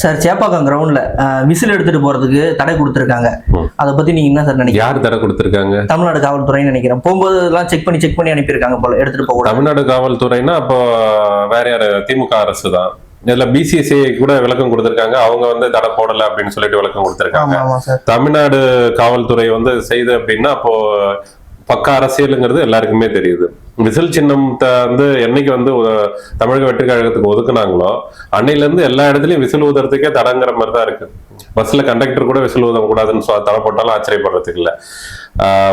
Sir Chepauk கிரவுண்ட்ல whistle எடுத்துட்டு போறதுக்கு தடை கொடுத்துருக்காங்க. அதை பத்தி நீங்க என்ன சார் நினைக்கிறீங்க? யார் தடை கொடுத்திருக்காங்க? தமிழ்நாடு காவல்துறைன்னு நினைக்கிறேன். போகும்போது எல்லாம் செக் பண்ணி செக் பண்ணி அனுப்பியிருக்காங்க போல எடுத்துட்டு போக தமிழ்நாடு காவல்துறைனா அப்போ வேற யாரு? திமுக அரசு தான். இதுல பிசிசிஐ கூட விளக்கம் கொடுத்திருக்காங்க. அவங்க வந்து தடை போடல அப்படின்னு சொல்லிட்டு விளக்கம் கொடுத்திருக்காங்க. தமிழ்நாடு காவல்துறை வந்து செய்து அப்படின்னா அப்போ பக்க அரசியலுங்கிறது எல்லாருக்குமே தெரியுது. விசில் சின்னம் வந்து என்னைக்கு வந்து தமிழக வெற்றி கழகத்துக்கு ஒதுக்குனாங்களோ அன்னையில இருந்து எல்லா இடத்துலயும் விசில் ஊதுறதுக்கே தடங்கிற மாதிரி தான் இருக்கு. பஸ்ல கண்டக்டர் கூட விசில் ஊத கூடாதுன்னு சொ- தடை போட்டாலும் ஆச்சரியப்படுறதுக்கு இல்ல.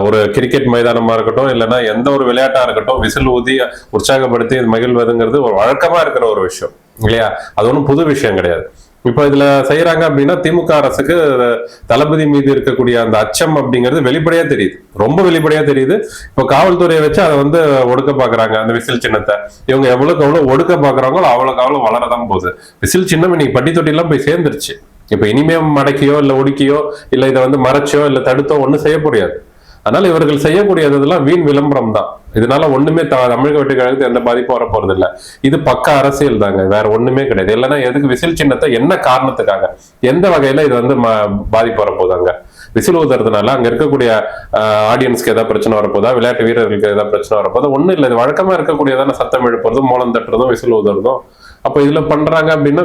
ஒரு கிரிக்கெட் மைதானமா இருக்கட்டும் இல்லைன்னா எந்த ஒரு விளையாட்டா இருக்கட்டும் விசில் ஊதி உற்சாகப்படுத்தி மகிழ்வதுங்கிறது ஒரு வழக்கமா இருக்கிற ஒரு விஷயம் இல்லையா? அது ஒன்றும் புது விஷயம் கிடையாது. இப்போ இதுல செய்யறாங்க அப்படின்னா திமுக அரசுக்கு தளபதி மீது இருக்கக்கூடிய அந்த அச்சம் அப்படிங்கிறது வெளிப்படையா தெரியுது. ரொம்ப வெளிப்படையா தெரியுது. இப்போ காவல்துறையை வச்சு அதை வந்து ஒடுக்க பாக்குறாங்க. அந்த விசில் சின்னத்தை. இவங்க எவ்வளவுக்கு எவ்வளவு ஒடுக்க பாக்குறாங்களோ அவ்வளவுக்கு அவ்வளவு வளரதான் போகுது. விசில் சின்னம் இன்னைக்கு பட்டி தொட்டிலாம் போய் சேர்ந்துருச்சு. இப்ப இனிமே மடக்கியோ இல்ல ஒடுக்கியோ இல்ல இதை வந்து மறைச்சோ இல்ல தடுத்தோ ஒண்ணும் செய்ய முடியாது. அதனால இவர்கள் செய்யக்கூடியதெல்லாம் வீண் விளம்பரம் தான் இதனால ஒண்ணுமே தமிழக வெற்றி எந்த பாதிப்பும் வர போறது இல்ல இது பக்க அரசியல் தாங்க. வேற ஒண்ணுமே கிடையாது. இல்லைன்னா எதுக்கு விசில் சின்னத்தை என்ன காரணத்துக்காக? எந்த வகையில இது வந்து பாதிப்பு வரப்போதாங்க விசில் ஊதுறதுனால அங்க இருக்கக்கூடிய ஆடியன்ஸ்க்கு ஏதாவது பிரச்சனை வரப்போதா? விளையாட்டு வீரர்களுக்கு ஏதாவது பிரச்சனை வரப்போதா? ஒண்ணும் இல்லை. இது வழக்கமா இருக்கக்கூடியதான சத்தம் எழுப்புறதும் மோளம் தட்டுறதும் விசில் ஊதுறதும் அப்ப இதுல பண்றாங்க அப்படின்னா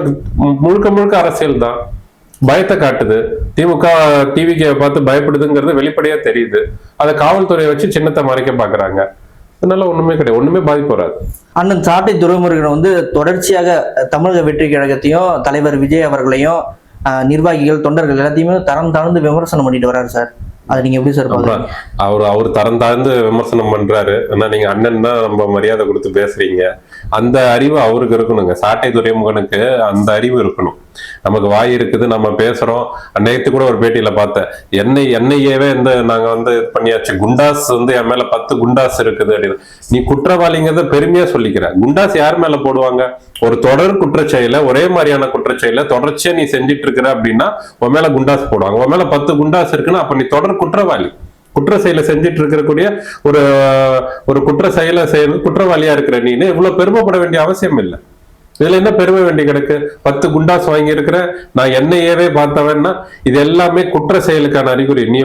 முழுக்க முழுக்க அரசியல் தான் பயத்தை காட்டுது. திமுக டிவிக்கு பார்த்து பயப்படுதுங்கிறது வெளிப்படையா தெரியுது. அதை காவல்துறையை வச்சு சின்னத்தை மறைக்க பாக்குறாங்க. அதனால ஒண்ணுமே கிடையாது. ஒண்ணுமே பாதிப்பு வராது. அண்ணன் சாட்டை துரைமுருகன் வந்து தொடர்ச்சியாக தமிழக வெற்றி கழகத்தையும் தலைவர் விஜய் அவர்களையும் நிர்வாகிகள் தொண்டர்கள் எல்லாத்தையுமே தரம் தாழ்ந்து விமர்சனம் பண்ணிட்டு வர்றாரு சார். அதை நீங்க எப்படி சார் அவர் அவர் தரம் தாழ்ந்து விமர்சனம் பண்றாரு. ஆனா நீங்க அண்ணன் தான் நம்ம மரியாதை கொடுத்து பேசுறீங்க. அந்த அறிவு அவருக்கு இருக்கணுங்க. சாட்டை துறைமுகனுக்கு அந்த அறிவு இருக்கணும். நமக்கு வாய் இருக்குது நம்ம பேசுறோம். நேத்து கூட ஒரு பேட்டியில பார்த்தேன். என்னை என்னையவே இந்த நாங்க வந்து இது பண்ணியாச்சு. குண்டாஸ் வந்து என் மேல பத்து குண்டாஸ் இருக்குது அப்படின்னு. நீ குற்றவாளிங்கிறத பெருமையா சொல்லிக்கிற. குண்டாஸ் யார் மேல போடுவாங்க? ஒரு தொடர் குற்றச்செயல ஒரே மாதிரியான குற்றச்செயல தொடர்ச்சியா நீ செஞ்சிட்டு இருக்கிற அப்படின்னா உன் மேல குண்டாஸ் போடுவாங்க. உன் மேல பத்து குண்டாஸ் இருக்குன்னா அப்ப நீ தொடர் குற்றவாளி. குற்ற செயலை செஞ்சுட்டு இருக்கக்கூடிய ஒரு ஒரு குற்ற செயலை செய்ய குற்றவாளியா இருக்கிற நீனு இவ்வளவு பெருமைப்பட வேண்டிய அவசியம் இல்லை. இதுல என்ன பெருமை வேண்டி கிடக்கு? பத்து குண்டாஸ் வாங்கி இருக்கிற நான் என்னையவே பார்த்தவன்னா இது எல்லாமே குற்ற செயலுக்கான அறிகுறி. நீ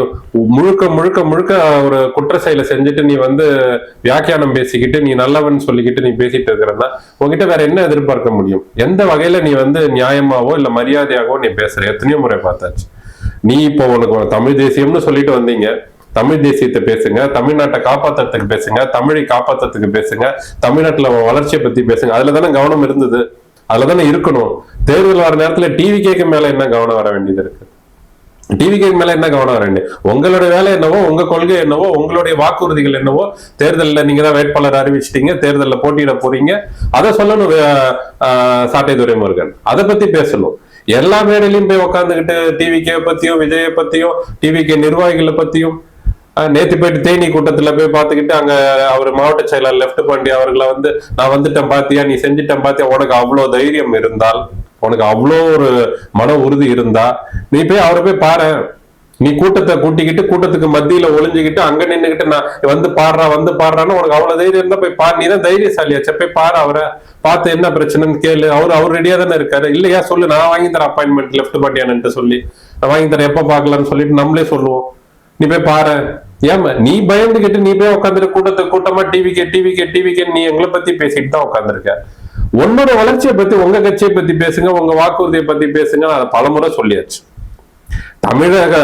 முழுக்க முழுக்க முழுக்க ஒரு குற்ற செயலை செஞ்சுட்டு நீ வந்து வியாக்கியானம் பேசிக்கிட்டு நீ நல்லவன் சொல்லிக்கிட்டு நீ பேசிட்டு இருக்கிறன்னா உங்ககிட்ட வேற என்ன எதிர்பார்க்க முடியும்? எந்த வகையில நீ வந்து நியாயமாவோ இல்ல மரியாதையாகவோ நீ பேசுற? எத்தனையோ முறை பார்த்தாச்சு. நீ இப்போ உனக்கு தமிழ் தேசியம்னு சொல்லிட்டு வந்தீங்க. தமிழ் தேசியத்தை பேசுங்க தமிழ்நாட்டை காப்பாத்துறதுக்கு பேசுங்க தமிழை காப்பாத்துறதுக்கு பேசுங்க தமிழ்நாட்டுல வளர்ச்சியை பத்தி பேசுங்க. அதுல தானே கவனம் இருந்தது. அதுல தானே இருக்கணும். தேர்தல் வர நேரத்துல டிவி கேக்கு மேல என்ன கவனம் வர வேண்டியது இருக்கு? டிவி கேக்கு மேல என்ன கவனம் வர வேண்டியது? உங்களோட வேலை என்னவோ உங்க கொள்கை என்னவோ உங்களுடைய வாக்குறுதிகள் என்னவோ தேர்தல்ல நீங்க தான் வேட்பாளர் அறிவிச்சிட்டீங்க தேர்தலில் போட்டியிட போறீங்க. அதை சொல்லணும் சாட்டை துரைமுருகன். அதை பத்தி பேசணும். எல்லா மேடையிலையும் போய் உட்காந்துக்கிட்டு டிவிகே பத்தியும் விஜயை பத்தியும் டிவிகே நிர்வாகிகளை பத்தியும் நேற்று நேத்து போயிட்டு தேனி கூட்டத்துல போய் பார்த்துக்கிட்டு அங்க அவர் மாவட்ட செயலாளர் லெப்ட் பாண்டி அவர்களை வந்து நான் வந்துட்டேன் பாத்தியா நீ செஞ்சுட்டேன் பாத்தியா உனக்கு அவ்வளவு தைரியம் இருந்தால் உனக்கு அவ்வளோ ஒரு மன உறுதி இருந்தா நீ போய் அவரை போய் பாரு. நீ கூட்டத்தை கூட்டிக்கிட்டு கூட்டத்துக்கு மத்தியில ஒளிஞ்சுக்கிட்டு அங்க நின்னுகிட்டு நான் வந்து பாடுறா வந்து பாடுறான்னு உனக்கு அவ்வளவு தைரியம் இருந்தா போய் பாரு. நீ தான் தைரியசாலியாச்ச போய் பாரு அவரை. பார்த்து என்ன பிரச்சனைன்னு கேளு. அவர் அவர் ரெடியா தானே இருக்காரு. இல்லையா சொல்லு. நான் வாங்கி தரேன் அப்பாயின்மெண்ட் லெஃப்ட் பாட்டியானு சொல்லி. நான் வாங்கி தரேன். எப்ப பாக்கலாம்னு சொல்லிட்டு நம்மளே சொல்லுவோம். நீ போய் பாரு. ஏமா நீ பயந்துகிட்டு நீ போய் உட்காந்துரு கூட்டத்தை கூட்டமா டிவிக்கு டிவிக்கு டிவிக்கு நீ எங்களை பத்தி பேசிட்டு தான் உட்காந்துருக்க உன்னோட வளர்ச்சியை பத்தி உங்க கட்சியை பத்தி பேசுங்க உங்க வாக்குறுதியை பத்தி பேசுங்க நான் அதை பலமுறை சொல்லியாச்சு. தமிழக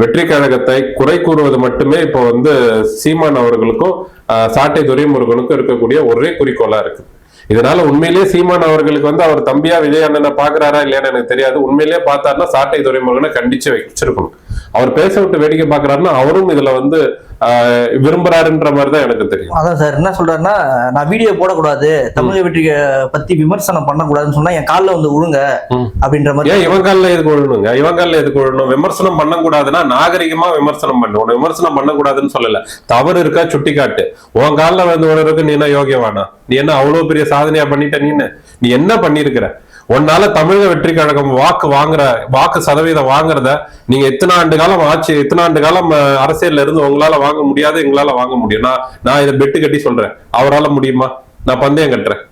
வெற்றி கழகத்தை குறை கூறுவது மட்டுமே இப்போ வந்து சீமான் அவர்களுக்கும் ஆஹ், சாட்டை துரைமுருகனுக்கும் இருக்கக்கூடிய ஒரே குறிக்கோளா இருக்கு. இதனால உண்மையிலேயே சீமான் அவர்களுக்கு வந்து அவர் தம்பியா விஜய் அண்ணனை பாக்குறாரா இல்லையான்னு எனக்கு தெரியாது. உண்மையிலேயே பார்த்தாருன்னா சாட்டை துறைமுருகனை கண்டிச்சு வச்சிருக்கணும். அவர் பேச விட்டு வேடிக்கை பாக்குறாருன்னா அவரும் இதுல வந்து ஆஹ், விரும்புறாருன்ற மாதிரி தான் எனக்கு தெரியும். அதான் சார் என்ன சொல்றாருன்னா நான் வீடியோ போடக்கூடாது தமிழக வெற்றி பத்தி விமர்சனம் பண்ணக்கூடாதுன்னு சொன்னா என் காலில் வந்து விழுங்க. அப்படின்ற மாதிரி ஏன் இவன் காலில் எதுக்கு விழணுங்க இவன் காலில் எதுக்கு விழணும் விமர்சனம் பண்ணக்கூடாதுன்னா நாகரிகமா விமர்சனம் பண்ணு. உன்னை விமர்சனம் பண்ணக்கூடாதுன்னு சொல்லல. தவறு இருக்கா? சுட்டி காட்டு உன் காலில் வந்து விழுறதுக்கு நீ என்ன யோகியவானா? நீ என்ன அவ்வளவு பெரிய சாதனையா பண்ணிட்ட நீன்னு நீ என்ன பண்ணிருக்கிற உன்னால தமிழக வெற்றி கழகம் வாக்கு வாங்குற வாக்கு சதவீதம் வாங்குறத நீங்க எத்தனை ஆண்டு காலம் ஆச்சு எத்தனை ஆண்டு காலம் அரசியல்ல இருந்து உங்களால வாங்க முடியாது எங்களால வாங்க முடியும். நான் நான் இதை பெட்டு கட்டி சொல்றேன். அவரால முடியுமா? நான் பந்தயம் கட்டுறேன்.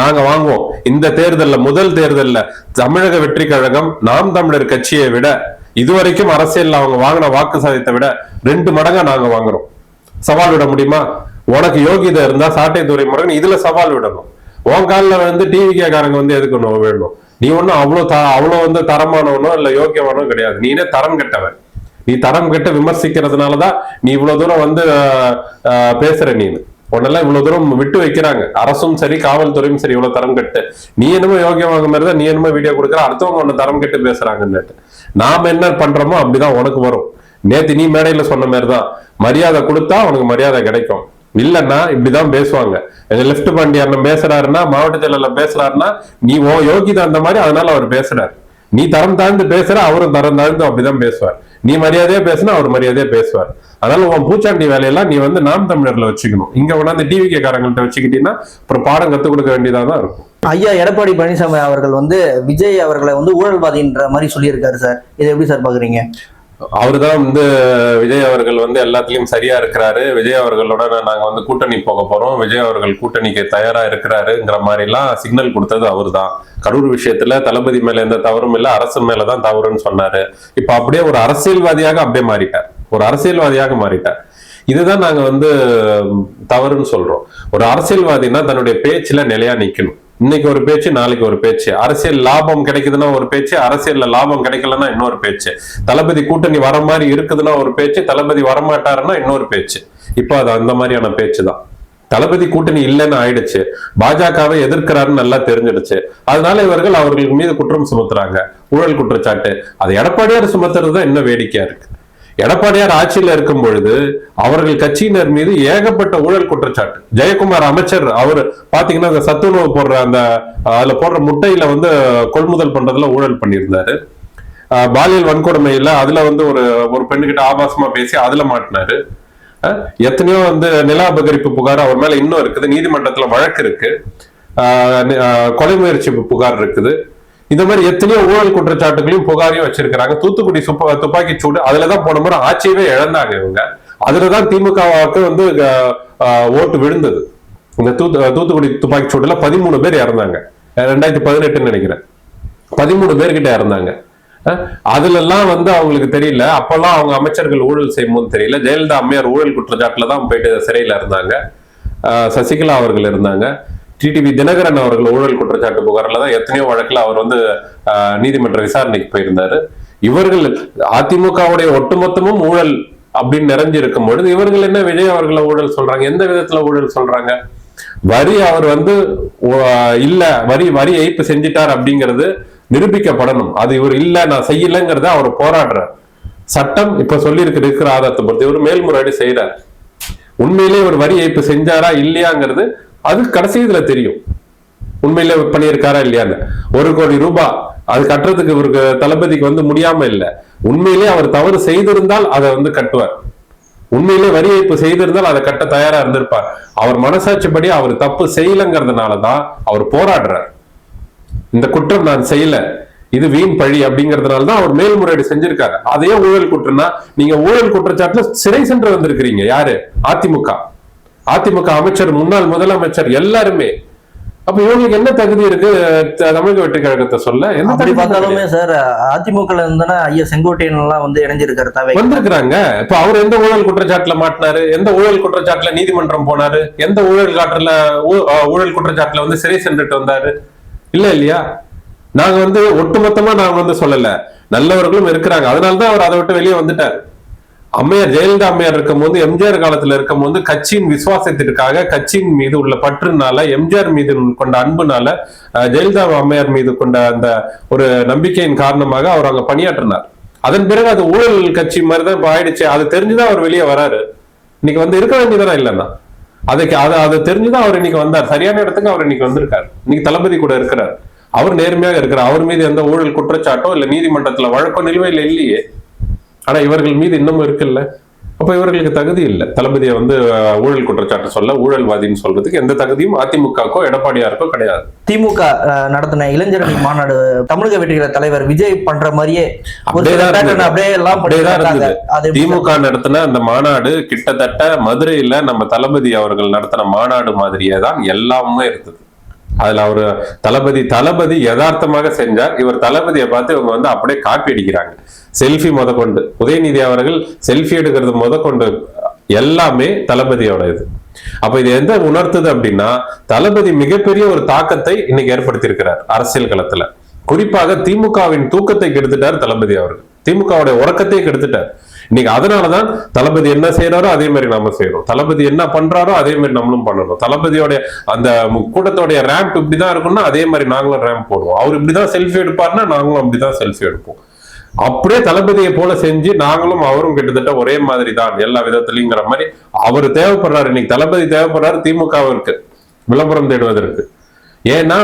நாங்க வாங்குவோம். இந்த தேர்தல்ல முதல் தேர்தல்ல தமிழக வெற்றி கழகம் நாம் தமிழர் கட்சியை விட இதுவரைக்கும் அரசியல்ல அவங்க வாங்கின வாக்கு சதவீதத்தை விட ரெண்டு மடங்கா நாங்க வாங்குறோம். சவால் விட முடியுமா? உனக்கு யோகிதை இருந்தா சாட்டை துறைமுருகன் இதுல சவால் விடணும். உன் காலில் வந்து டிவி வந்து எதுக்கு ஒன்று வேணும்? நீ ஒன்றும் அவ்வளோ த அவ்வளோ வந்து தரமானவனோ இல்லை யோக்கியமானோ கிடையாது. நீனே தரம் கெட்டவன். நீ தரம் கெட்ட விமர்சிக்கிறதுனால தான் நீ இவ்வளோ தூரம் வந்து பேசுகிற பேசுற நீ. உன்னெல்லாம் இவ்வளவு தூரம் விட்டு வைக்கிறாங்க. அரசும் சரி காவல்துறையும் சரி இவ்வளவு தரம் கெட்டு. நீ என்னமோ யோகியமாக மாதிரி தான் நீ என்னமோ வீடியோ கொடுக்குற அடுத்தவங்க உன்னை தரம் கெட்டு பேசுறாங்கன்னுட்டு. நாம என்ன பண்றோமோ அப்படிதான் உனக்கு வரும். நேத்து நீ மேடையில சொன்ன மாதிரி தான் மரியாதை கொடுத்தா உனக்கு மரியாதை கிடைக்கும். இல்லன்னா இப்படிதான் பேசுவாங்க. எங்க லெப்ட் பாண்டி அண்ணன் பேசுறாருன்னா மாவட்ட செயலாளர் பேசுறாருன்னா நீ ஓ யோகிதா அந்த மாதிரி அதனால அவர் பேசுறாரு. நீ தரம் தாழ்ந்து பேசுற அவரும் தரம் தாழ்ந்து அப்படிதான் பேசுவார். நீ மரியாதையா பேசுனா அவர் மரியாதையா பேசுவார். அதனால உன் பூச்சாண்டி வேலையெல்லாம் நீ வந்து நாம் தமிழர்ல வச்சுக்கணும். இங்க கொண்டாந்து டிவி காரங்கள்ட்ட வச்சுக்கிட்டீங்கன்னா அப்புறம் பாடம் கத்துக் கொடுக்க வேண்டியதா தான் இருக்கும். ஐயா எடப்பாடி பழனிசாமி அவர்கள் வந்து விஜய் அவர்களை வந்து ஊழல்வாதின்ற மாதிரி சொல்லியிருக்காரு சார். இதை எப்படி சார் பாக்குறீங்க? அவர்தான் வந்து விஜய் அவர்கள் வந்து எல்லாத்துலயும் சரியா இருக்கிறாரு. விஜய் அவர்களோட நாங்க வந்து கூட்டணி போக போறோம். விஜய் அவர்கள் கூட்டணிக்கு தயாரா இருக்கிறாருங்கிற மாதிரி எல்லாம் சிக்னல் கொடுத்தது அவர்தான். கரூர் விஷயத்துல தளபதி மேல எந்த தவறும் இல்ல அரசு மேலதான் தவறுன்னு சொன்னாரு. இப்ப அப்படியே ஒரு அரசியல்வாதியாக அப்படியே மாறிட்டார். ஒரு அரசியல்வாதியாக மாறிட்டார். இதுதான் நாங்க வந்து தவறுன்னு சொல்றோம். ஒரு அரசியல்வாதினா தன்னுடைய பேச்சுல நிலையா நிக்கணும். இன்னைக்கு ஒரு பேச்சு நாளைக்கு ஒரு பேச்சு. அரசியல் லாபம் கிடைக்குதுன்னா ஒரு பேச்சு அரசியல்ல லாபம் கிடைக்கலன்னா இன்னொரு பேச்சு. தளபதி கூட்டணி வர மாதிரி இருக்குதுன்னா ஒரு பேச்சு தளபதி வரமாட்டாருன்னா இன்னொரு பேச்சு. இப்போ அது அந்த மாதிரியான பேச்சு தான் தளபதி கூட்டணி இல்லைன்னு ஆயிடுச்சு. பாஜகவை எதிர்க்கிறாருன்னு நல்லா தெரிஞ்சிடுச்சு. அதனால இவர்கள் அவர்கள் மீது குற்றம் சுமத்துறாங்க. ஊழல் குற்றச்சாட்டு. அது எடப்பாடியார் சுமத்துறது தான் இன்னும் வேடிக்கையா இருக்கு. எடப்பாடியார் ஆட்சியில் இருக்கும் பொழுது அவர்கள் கட்சியினர் மீது ஏகப்பட்ட ஊழல் குற்றச்சாட்டு. ஜெயக்குமார் அமைச்சர் அவர் பாத்தீங்கன்னா அந்த சத்துணவு போடுற அந்த அதுல போடுற முட்டையில வந்து கொள்முதல் பண்றதுல ஊழல் பண்ணியிருந்தாரு. பாலியல் வன்கொடுமையில அதுல வந்து ஒரு ஒரு பெண்ணுகிட்ட ஆபாசமா பேசி அதுல மாட்டினாரு. எத்தனையோ வந்து நில அபகரிப்பு புகார் அவர் மேல இன்னும் இருக்குது நீதிமன்றத்துல வழக்கு இருக்கு. கொலை முயற்சி புகார் இருக்குது. இந்த மாதிரி எத்தனையோ ஊழல் குற்றச்சாட்டுகளையும் புகாரையும் வச்சிருக்கிறாங்க. தூத்துக்குடி சுப்ப துப்பாக்கி சூடு அதுலதான் போன முறை ஆட்சியவே இழந்தாங்க இவங்க. அதுலதான் திமுகவுக்கு வந்து ஓட்டு விழுந்தது. இந்த தூத்து தூத்துக்குடி துப்பாக்கி சூடுல பதிமூணு பேர் இறந்தாங்க. ரெண்டாயிரத்தி பதினெட்டுன்னு நினைக்கிறேன். பதிமூணு பேர்கிட்ட இறந்தாங்க. அஹ் அதுல எல்லாம் வந்து அவங்களுக்கு தெரியல. அப்பெல்லாம் அவங்க அமைச்சர்கள் ஊழல் செய்யும்போது தெரியல. ஜெயலலிதா அம்மையார் ஊழல் குற்றச்சாட்டுல தான் போயிட்டு சிறையில இருந்தாங்க. சசிகலா அவர்கள் இருந்தாங்க. டிடிவி தினகரன் அவர்கள் ஊழல் குற்றச்சாட்டு புகாரில் தான் எத்தனையோ வழக்குல அவர் வந்து நீதிமன்ற விசாரணைக்கு போயிருந்தாரு. இவர்கள் அதிமுகவுடைய ஒட்டுமொத்தமும் ஊழல் அப்படின்னு நிறைஞ்சு இருக்கும் பொழுது இவர்கள் என்ன விஜய் அவர்களை ஊழல் சொல்றாங்க? எந்த விதத்துல ஊழல் சொல்றாங்க? வரி அவர் வந்து இல்ல வரி வரி ஏய்ப்பு செஞ்சிட்டார் அப்படிங்கிறது நிரூபிக்கப்படணும். அது இவர் இல்ல நான் செய்யலங்கிறத அவர் போராடுறார். சட்டம் இப்ப சொல்லி இருக்கிற இருக்கிற ஆதாரத்தை பொறுத்து இவர் மேல்முறையீடு செய்யறார் உண்மையிலே ஒரு வரி ஏய்ப்பு செஞ்சாரா இல்லையாங்கிறது அது கடைசி இதுல தெரியும். உண்மையில பண்ணியிருக்காரா இல்லையான்னு. ஒரு கோடி ரூபாய் அது கட்டுறதுக்கு இவருக்கு தளபதிக்கு வந்து முடியாம இல்ல. உண்மையிலே அவர் தவறு செய்திருந்தால் அதை வந்து கட்டுவார். உண்மையிலே வரி ஏய்ப்பு செய்திருந்தால் அதை கட்ட தயாரா இருந்திருப்பார். அவர் மனசாட்சிப்படி அவர் தப்பு செய்யலங்கிறதுனாலதான் அவர் போராடுறார். இந்த குற்றம் நான் செய்யல. இது வீண் பழி அப்படிங்கறதுனால தான் அவர் மேல்முறையீடு செஞ்சிருக்காரு. அதையே ஊழல் குற்றம்னா நீங்க ஊழல் குற்றச்சாட்டுல சிறை சென்று வந்திருக்கிறீங்க. யாரு? அதிமுக. அதிமுக அமைச்சர் முன்னாள் முதலமைச்சர் எல்லாருமே. அப்ப இவங்களுக்கு என்ன தகுதி இருக்கு? தமிழக வெற்றி கழகத்தை சொல்ல. என்ன தகுதி பார்த்தாலுமே சார் அதிமுக இருந்தா ஐயா செங்கோட்டையன் எல்லாம் வந்து இணைஞ்சிருக்காரு தவை வந்திருக்கிறாங்க. இப்ப அவர் எந்த ஊழல் குற்றச்சாட்டுல மாட்டினாரு? எந்த ஊழல் குற்றச்சாட்டுல நீதிமன்றம் போனாரு? எந்த ஊழல் காட்டுல ஊழல் குற்றச்சாட்டுல வந்து சிறை சென்றுட்டு வந்தாரு? இல்ல இல்லையா? நாங்க வந்து ஒட்டுமொத்தமா நாங்க வந்து சொல்லல. நல்லவர்களும் இருக்கிறாங்க. அதனாலதான் அவர் அதை விட்டு வெளியே வந்துட்டார். அம்மையார் ஜெயலலிதா அம்மையார் இருக்கும்போது எம்ஜிஆர் காலத்துல இருக்கும்போது கட்சியின் விசுவாசத்திற்காக கட்சியின் மீது உள்ள பற்றுனால எம்ஜிஆர் மீது கொண்ட அன்புனால அஹ், ஜெயலலிதா அம்மையார் மீது கொண்ட அந்த ஒரு நம்பிக்கையின் காரணமாக அவர் அங்க பணியாற்றினார். அதன் பிறகு அது ஊழல் கட்சி மாதிரி தான் இப்ப ஆயிடுச்சு. அது தெரிஞ்சுதான் அவர் வெளியே வராரு. இன்னைக்கு வந்து இருக்க வேண்டியதானே இல்லைன்னா. அதுக்கு அதை அதை தெரிஞ்சுதான் அவர் இன்னைக்கு வந்தார். சரியான இடத்துக்கு அவர் இன்னைக்கு வந்திருக்காரு. இன்னைக்கு தளபதி கூட இருக்கிறார். அவர் நேர்மையாக இருக்கிறார். அவர் மீது எந்த ஊழல் குற்றச்சாட்டோ இல்ல நீதிமன்றத்துல வழக்கோ நிலுவையில் இல்லையே. ஆனா இவர்கள் மீது இன்னமும் இருக்குல்ல? அப்ப இவர்களுக்கு தகுதி இல்லை. தளபதியை வந்து ஊழல் குற்றச்சாட்டு சொல்ல ஊழல்வாதின்னு சொல்றதுக்கு எந்த தகுதியும் அதிமுகக்கோ எடப்பாடியாருக்கோ கிடையாது. திமுக நடத்தின இளைஞரணி மாநாடு தமிழக வெற்றிகள தலைவர் விஜய் பண்ற மாதிரியே. அப்படியே எல்லாம்? திமுக நடத்தின அந்த மாநாடு கிட்டத்தட்ட மதுரையில நம்ம தளபதி அவர்கள் நடத்தின மாநாடு மாதிரியே தான் எல்லாமே இருந்தது. அதுல அவரு தளபதி தளபதி யதார்த்தமாக செஞ்சார். இவர் தளபதியை பார்த்து இவங்க வந்து அப்படியே காப்பி அடிக்கிறாங்க. செல்ஃபி முதற்கொண்டு உதயநிதி அவர்கள் செல்ஃபி எடுக்கிறது முதற்கொண்டு எல்லாமே தளபதியோட இது அப்ப இது எந்த உணர்த்துது அப்படின்னா தளபதி மிகப்பெரிய ஒரு தாக்கத்தை இன்னைக்கு ஏற்படுத்தியிருக்கிறார் அரசியல் களத்துல. குறிப்பாக திமுகவின் தூக்கத்தை கெடுத்துட்டார் தளபதி அவர்கள். திமுகவுடைய உறக்கத்தை கெடுத்துட்டார். இன்னைக்கு அதனாலதான் தளபதி என்ன செய்யறாரோ அதே மாதிரி நாம செய்யறோம் தளபதி என்ன பண்றாரோ அதே மாதிரி நம்மளும் பண்ணணும். தளபதியோட அந்த கூட்டத்தோடைய ரேம்ப் இப்படிதான் இருக்கும்னா அதே மாதிரி நாங்களும் ரேம்ப் போடுவோம். அவர் இப்படிதான் செல்ஃபி எடுப்பார்னா நாங்களும் அப்படிதான் செல்ஃபி எடுப்போம். அப்படியே தளபதியை போல செஞ்சு நாங்களும் அவரும் கிட்டத்தட்ட ஒரே மாதிரி தான் எல்லா விதத்திலையுங்கிற மாதிரி அவர் தேவைப்படுறாரு. இன்னைக்கு தளபதி தேவைப்படுறாரு திமுகவிற்கு விளம்பரம் தேடுவதற்கு. ஏன்னா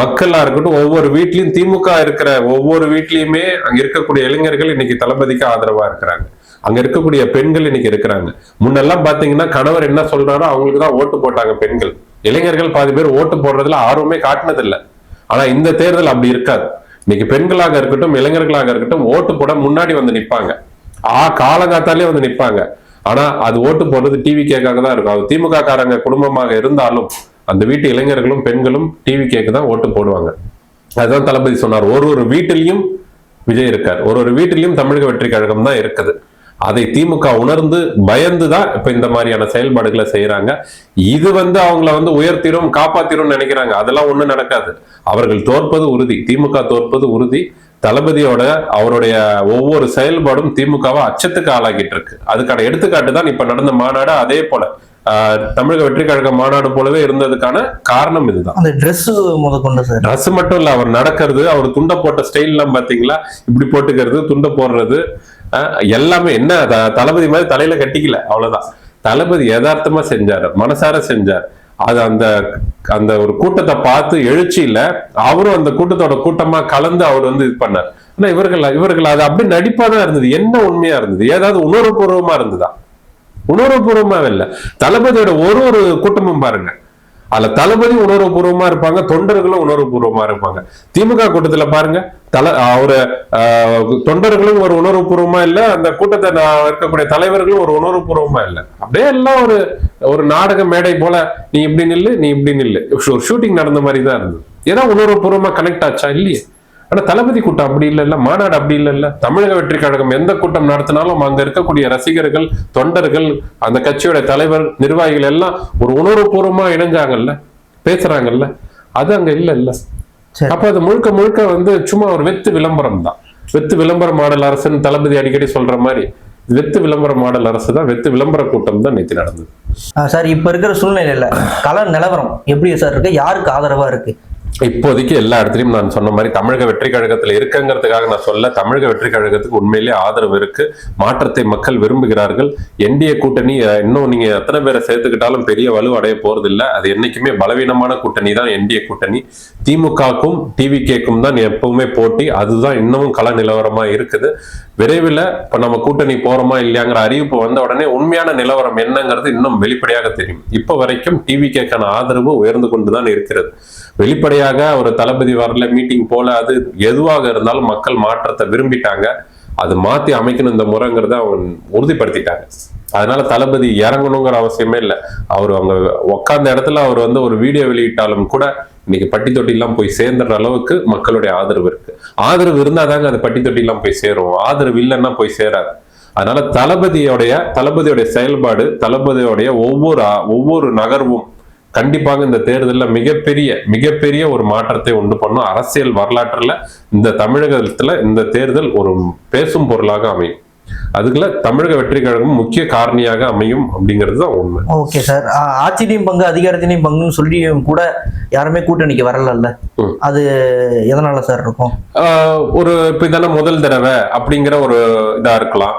மக்களா இருக்கட்டும் ஒவ்வொரு வீட்லயும் திமுக இருக்கிற ஒவ்வொரு வீட்லயுமே அங்க இருக்கக்கூடிய இளைஞர்கள் இன்னைக்கு தளபதிக்கு ஆதரவா இருக்கிறாங்க. அங்க இருக்கக்கூடிய பெண்கள் இன்னைக்கு இருக்கிறாங்க. முன்னெல்லாம் பாத்தீங்கன்னா கணவர் என்ன சொல்றாரோ அவங்களுக்கு தான் ஓட்டு போட்டாங்க பெண்கள். இளைஞர்கள் பாதி பேர் ஓட்டு போடுறதுல ஆர்வமே காட்டினதில்லை. ஆனா இந்த தேர்தல் அப்படி இருக்காது. இன்னைக்கு பெண்களாக இருக்கட்டும் இளைஞர்களாக இருக்கட்டும் ஓட்டு போட முன்னாடி வந்து நிப்பாங்க. ஆ காலங்காத்தாலே வந்து நிப்பாங்க. ஆனா அது ஓட்டு போடுறது டிவி கேக்காக தான் இருக்கும். அது திமுக காரங்க குடும்பமாக இருந்தாலும் அந்த வீட்டு இளைஞர்களும் பெண்களும் டிவி கேக்கு தான் ஓட்டு போடுவாங்க. அதுதான் தளபதி சொன்னார். ஒரு ஒரு வீட்டிலையும் விஜய் இருக்கார். ஒரு ஒரு வீட்டிலையும் தமிழக வெற்றி கழகம் தான் இருக்குது. அதை திமுக உணர்ந்து பயந்து தான் இப்ப இந்த மாதிரியான செயல்பாடுகளை செய்யறாங்க இது வந்து அவங்கள வந்து உயர்த்திரும் காப்பாத்திரும் நினைக்கிறாங்க. அதெல்லாம் ஒண்ணும் நடக்காது. அவர்கள் தோற்பது உறுதி. திமுக தோற்பது உறுதி. தளபதியோட அவருடைய ஒவ்வொரு செயல்பாடும் திமுகவை அச்சத்துக்கு ஆளாக்கிட்டு இருக்கு. அதுக்கான எடுத்துக்காட்டு தான் இப்ப நடந்த மாநாடு அதே போல. ஆஹ், தமிழக வெற்றி கழக மாநாடு போலவே இருந்ததுக்கான காரணம் இதுதான். அந்த Dress முதற்கொண்டு சார். ட்ரெஸ் மட்டும் இல்ல அவர் நடக்கிறது அவர் துண்டை போட்ட ஸ்டைல் எல்லாம் பாத்தீங்களா? இப்படி போட்டுக்கிறது துண்டை போடுறது எல்லாமே என்ன த- தளபதி மாதிரி தலையில கட்டிக்கல அவ்வளவுதான். தளபதி யதார்த்தமா செஞ்சாரு மனசார செஞ்சார். அது அந்த அந்த ஒரு கூட்டத்தை பார்த்து எழுச்சியில அவரும் அந்த கூட்டத்தோட கூட்டமா கலந்து அவர் வந்து இது பண்ணார். ஆனா இவர்கள் இவர்கள் அது அப்படியே நடிப்பா தான் இருந்தது. என்ன உண்மையா இருந்தது? ஏதாவது உணர்வுபூர்வமா இருந்ததா? உணர்வுபூர்வமா இல்லை. தளபதியோட ஒரு ஒரு கூட்டமும் பாருங்க. அதுல தளபதி உணர்வுபூர்வமா இருப்பாங்க தொண்டர்களும் உணர்வுபூர்வமா இருப்பாங்க. திமுக கூட்டத்துல பாருங்க தல அவரு ஆஹ், தொண்டர்களும் ஒரு உணர்வுபூர்வமா இல்ல அந்த கூட்டத்தை நான் இருக்கக்கூடிய தலைவர்களும் ஒரு உணர்வுபூர்வமா இல்ல. அப்படியே எல்லாம் ஒரு ஒரு நாடக மேடை போல நீ இப்படி நில்லு நீ இப்படி நில்லு. ஒரு ஷூட்டிங் நடந்த மாதிரி தான் இருந்தது. ஏன்னா உணர்வுபூர்வமா கனெக்ட் ஆச்சா? இல்லையே. ஆனா தளபதி கூட்டம் அப்படி இல்லைல்ல மாநாடு அப்படி இல்லைல்ல. தமிழக வெற்றி கழகம் எந்த கூட்டம் நடத்தினாலும் அங்க இருக்கக்கூடிய ரசிகர்கள் தொண்டர்கள் அந்த கட்சியோட தலைவர் நிர்வாகிகள் எல்லாம் ஒரு உணர்வுபூர்வமா இணைஞ்சாங்கல்ல பேசுறாங்கல்ல. அது அங்க இல்ல இல்ல. அப்ப அது முழுக்க முழுக்க வந்து சும்மா ஒரு வெத்து விளம்பரம் தான். வெத்து விளம்பர மாடல் அரசுன்னு தளபதி அடிக்கடி சொல்ற மாதிரி வெத்து விளம்பர மாடல் அரசு தான் வெத்து விளம்பர கூட்டம் தான் நேற்று நடந்தது. சார் இப்ப இருக்கிற சூழ்நிலையில கள நிலவரம் எப்படி சார் இருக்கு? யாருக்கு ஆதரவா இருக்கு? இப்போதைக்கு எல்லா இடத்துலையும் நான் சொன்ன மாதிரி தமிழக வெற்றி கழகத்துல இருக்குங்கிறதுக்காக நான் சொல்ல தமிழக வெற்றி கழகத்துக்கு உண்மையிலேயே ஆதரவு இருக்கு. மாற்றத்தை மக்கள் விரும்புகிறார்கள். என்டிஏ கூட்டணி இன்னும் நீங்க எத்தனை பேரை சேர்த்துக்கிட்டாலும் பெரிய வலு அடைய போறது இல்லை அது என்னைக்குமே பலவீனமான கூட்டணி தான் என்டிஏ கூட்டணி. திமுகக்கும் டிவிகேக்கும் தான் எப்பவுமே போட்டி. அதுதான் இன்னமும் கள நிலவரமா இருக்குது. விரைவில் இப்போ நம்ம கூட்டணி போகிறோமா இல்லையாங்கிற அறிவிப்பு வந்த உடனே உண்மையான நிலவரம் என்னங்கிறது இன்னும் வெளிப்படையாக தெரியும். இப்போ வரைக்கும் டிவிகேக்கான ஆதரவு உயர்ந்து கொண்டு தான் இருக்கிறது. வெளிப்படையாக ஒரு தளபதி வரல மீட்டிங் போல அது எதுவாக இருந்தாலும் மக்கள் மாற்றத்தை விரும்பிட்டாங்க. அது மாற்றி அமைக்கணும் இந்த முறைங்கிறத அவங்க உறுதிப்படுத்திட்டாங்க. அதனால தளபதி இறங்கணுங்கிற அவசியமே இல்லை. அவர் அவங்க உட்காந்த இடத்துல அவர் வந்து ஒரு வீடியோ வெளியிட்டாலும் கூட இன்னைக்கு பட்டி தொட்டிலாம் போய் சேர்ந்துடுற அளவுக்கு மக்களுடைய ஆதரவு இருக்கு. ஆதரவு இருந்தா தாங்க அது பட்டி தொட்டிலாம் போய் சேரும். ஆதரவு இல்லைன்னா போய் சேராது. அதனால தளபதியோடைய தளபதியோடைய செயல்பாடு தளபதியோடைய ஒவ்வொரு ஒவ்வொரு நகர்வும் கண்டிப்பாக இந்த தேர்தலில் மிகப்பெரிய மிகப்பெரிய ஒரு மாற்றத்தை உண்டு பண்ணும். அரசியல் வரலாற்றுல இந்த தமிழகத்துல இந்த தேர்தல் ஒரு பேசும் பொருளாக அமையும். அதுக்குள்ள தமிழக வெற்றி கழகம் முக்கிய காரணியாக அமையும் அப்படிங்கிறது தான் உண்மை. Okay sir. ஆட்சியிலையும் பங்கு அதிகாரத்திலையும் பங்குன்னு சொல்லியும் கூட யாருமே கூட்டணிக்கு வரலல்ல. அது எதனால சார் இருக்கும்? ஒரு இப்ப இதெல்லாம் முதல் தடவை அப்படிங்கிற ஒரு இதா இருக்கலாம்.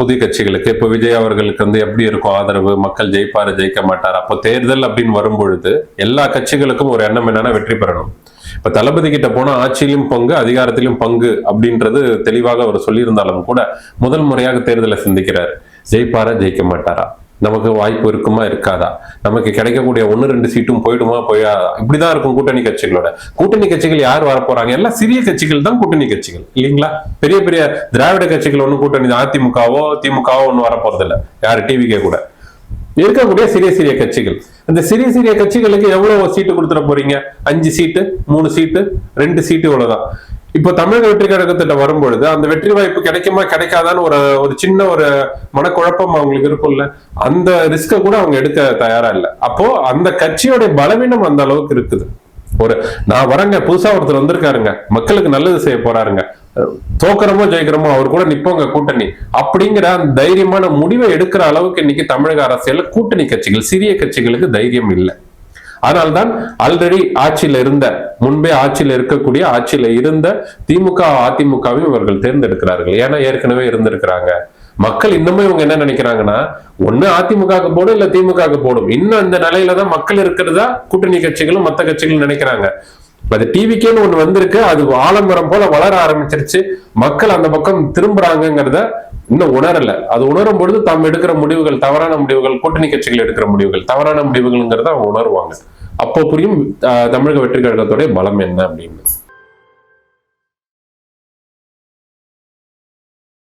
புதிய கட்சிகளுக்கு. இப்ப விஜய் அவர்களுக்கு வந்து எப்படி இருக்கும் ஆதரவு? மக்கள் ஜெயிப்பாரு ஜெயிக்க மாட்டார்? அப்போ தேர்தல் அப்படின்னு வரும்பொழுது எல்லா கட்சிகளுக்கும் ஒரு எண்ணம் என்னன்னா வெற்றி பெறணும். இப்ப தளபதி கிட்ட போனா ஆட்சியிலும் பங்கு அதிகாரத்திலும் பங்கு அப்படின்றது தெளிவாக அவர் சொல்லியிருந்தாலும் கூட முதல் முறையாக தேர்தலை சிந்திக்கிறார். ஜெயிப்பாரா ஜெயிக்க மாட்டாரா? நமக்கு வாய்ப்பு இருக்குமா இருக்காதா? நமக்கு கிடைக்கக்கூடிய ஒன்னு ரெண்டு சீட்டும் போயிடுமா போயாதா இப்படிதான் இருக்கும் கூட்டணி கட்சிகளோட. கூட்டணி கட்சிகள் யார் வரப்போறாங்க? எல்லாம் சிறிய கட்சிகள் தான் கூட்டணி கட்சிகள் இல்லைங்களா? பெரிய பெரிய திராவிட கட்சிகள் ஒன்றும் கூட்டணி அதிமுகவோ திமுகவோ ஒன்றும் வரப்போறதில்லை. போறது இல்ல டிவிக்கே கூட. இருக்கக்கூடிய சிறிய சிறிய கட்சிகள். அந்த சிறிய சிறிய கட்சிகளுக்கு எவ்வளவு சீட்டு கொடுத்துட போறீங்க? அஞ்சு சீட்டு மூணு சீட்டு ரெண்டு சீட்டு இவ்வளவுதான். இப்போ தமிழக வெற்றி கழகத்திட்ட வரும்பொழுது அந்த வெற்றி வாய்ப்பு கிடைக்குமா கிடைக்காதான்னு ஒரு ஒரு சின்ன ஒரு மனக்குழப்பம் அவங்களுக்கு இருக்கும்ல. அந்த ரிஸ்கை கூட அவங்க எடுக்க தயாரா இல்லை. அப்போ அந்த கட்சியோட பலவீனம் அந்த அளவுக்கு இருக்குது. ஒரு நான் வரேங்க புதுசா ஒருத்தர் வந்திருக்காருங்க. மக்களுக்கு நல்லது செய்ய போறாருங்க. தோக்கிறமோ ஜெயிக்கிறோமோ அவர் கூட நிப்போங்க கூட்டணி. அப்படிங்கிற அந்த தைரியமான முடிவை எடுக்கிற அளவுக்கு இன்னைக்கு தமிழக அரசியல் கூட்டணி கட்சிகள் சிறிய கட்சிகளுக்கு தைரியம் இல்லை. அதனால்தான் ஆல்ரெடி ஆட்சியில இருந்த முன்பே ஆட்சியில இருக்கக்கூடிய ஆட்சியில இருந்த திமுக அதிமுகவையும் இவர்கள் தேர்ந்தெடுக்கிறார்கள். ஏன்னா ஏற்கனவே இருந்திருக்கிறாங்க. மக்கள் இன்னமும் இவங்க என்ன நினைக்கிறாங்கன்னா ஒண்ணு அதிமுகவுக்கு போடும் இல்ல திமுகவுக்கு போடும். இன்னும் அந்த நிலையில தான் மக்கள் இருக்கிறதா கூட்டணி கட்சிகளும் மத்த கட்சிகளும் நினைக்கிறாங்க. அது டிவிக்கேன்னு ஒன்று வந்திருக்கு அது ஆலமரம் போல வளர ஆரம்பிச்சிருச்சு. மக்கள் அந்த பக்கம் திரும்புறாங்கங்கிறத இன்னும் உணரல. அது உணரும் பொழுது தாம் எடுக்கிற முடிவுகள் தவறான முடிவுகள் கூட்டணி கட்சிகள் எடுக்கிற முடிவுகள் தவறான முடிவுகள்ங்கிறத அவங்க உணருவாங்க. அப்போ புரியும் தமிழக வெற்றி கழகத்துடைய பலம் என்ன அப்படின்னு.